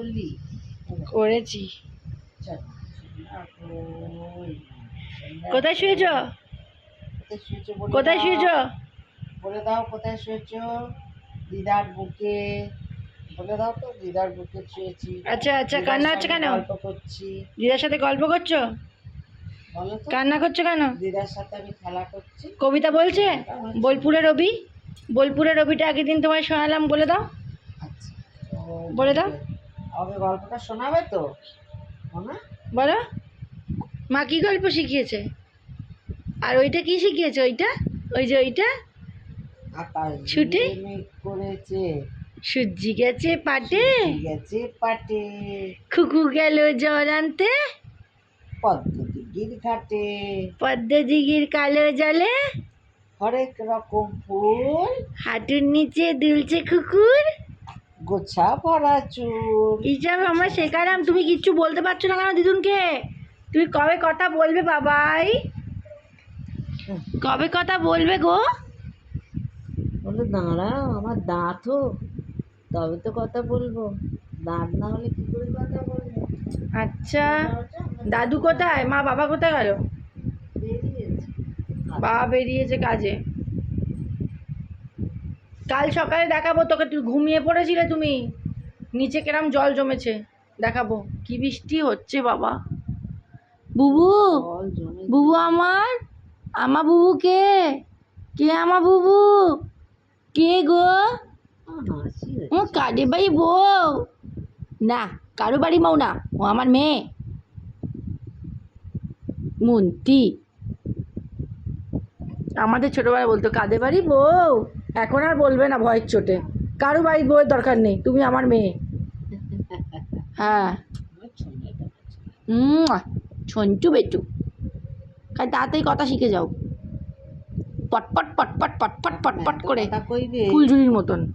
করলি? করেছি। কই? কোথায় শুয়েছ? কোথায় শুয়েছো বলে দাও। শুয়েছ? বলে দাও কোথায় শুয়েছো? দিদার বুকে। বলে দাও তো দিদার বুকে শুয়েছি। আচ্ছা আচ্ছা কান্না হচ্ছে কেন? গল্প করছি। দিদার সাথে গল্প করছ? কান্না করছ কেন? দিদার সাথে আমি খেলা করছি। কবিতা বলছে? বোলপুরের রবি? বোলপুরের রবিটা আগের দিন তোমায় শোনালাম বলে দাও। আচ্ছা। বলে দাও। আমাকে গল্পটা শোনাবে তো? না বলো। মা কি গল্প শিখিয়েছে? আর ওইটা কি শিখিয়েছে ওইটা? ওই যে ওইটা? ছুটে? করেছে। সূর্যি গেছে পাটে। আছে পাটে। খুকু গেল জল আনতে। পদ্ধতি গির ঘাটে। পদ্মদিঘির কালো জলে। হরেক রকম ফুল। হাঁটুর নিচে দুলছে কুকুর গোছা ভরা চুল। এইসব আমরা শেখালাম তুমি কিচ্ছু বলতে পারছ না কেন দিদুনকে? তুমি কবে কথা বলবে বাবাই? কবে কথা বলবে গো? বলে দাঁড়াও আমার দাঁত হোক তবে তো কথা বলব। দাঁত না হলে কি করে কথা বলব? আচ্ছা দাদু কোথায়? মা বাবা কোথায় গেল? বেরিয়েছে। বাবা বেরিয়েছে কাজে। কাল সকালে দেখাবো তোকে তুই ঘুমিয়ে পড়েছিলে তুমি। নিচে কেরম জল জমেছে দেখাবো। কি বৃষ্টি হচ্ছে বাবা। বুবু বুবু আমার? আমা বুবু কে? কে আমা বুবু? কে গো? ও কাদের বাড়ি বউ। না কারও বাড়ি বউ না ও আমার মেয়ে। মন্তি আমাদের ছোটবেলায় বলতো কাদের বাড়ি বউ? এখন আর বলবে না ভয়ের চোটে। কারও বাড়ির বউয়ের দরকার নেই তুমি আমার মেয়ে। হ্যাঁ। হুম ছঞ্চু বেটু। খালি তাড়াতাড়ি কথা শিখে যাও। পটপট পটপট পটপট পটপট করে ফুলঝুরির মতন।